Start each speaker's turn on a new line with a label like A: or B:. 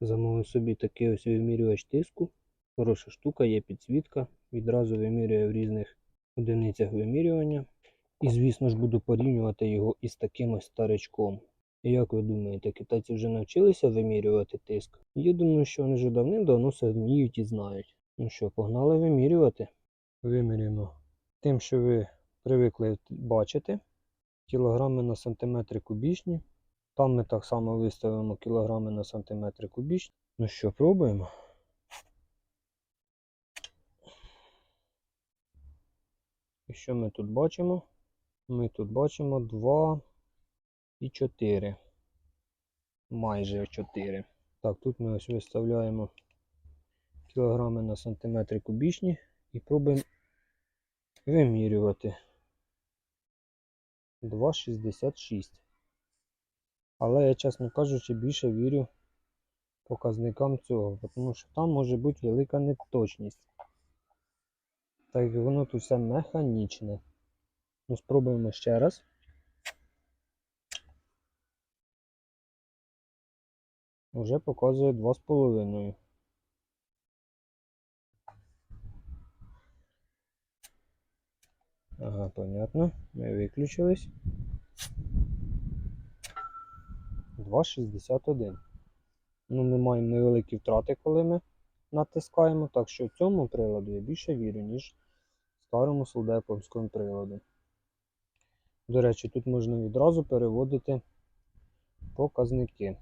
A: Замовив собі такий ось вимірювач тиску. Хороша штука, є підсвітка. Відразу вимірює в різних одиницях вимірювання. І, звісно ж, буду порівнювати його із таким ось старичком. І як ви думаєте, китайці вже навчилися вимірювати тиск? Я думаю, що вони вже давним-давно все вміють і знають. Ну що, погнали вимірювати? Вимірюємо тим, що ви привикли бачити. Кілограми на сантиметри кубічні. Там ми так само виставимо кілограми на сантиметри кубічні. Ну що, пробуємо. І що ми тут бачимо? Ми тут бачимо 2 і 4. Майже 4. Так, тут ми ось виставляємо кілограми на сантиметри кубічні і пробуємо вимірювати. 2,66. Але я, чесно кажучи, більше вірю показникам цього, тому що там може бути велика неточність. Так як воно тут все механічне. Ну, спробуємо ще раз. Уже показує 2,5. Ага, понятно. Ми виключились. 2,61. Ну, ми маємо невеликі втрати, коли ми натискаємо, так що цьому приладу я більше вірю, ніж старому солдеповському приладу. До речі, тут можна відразу переводити показники.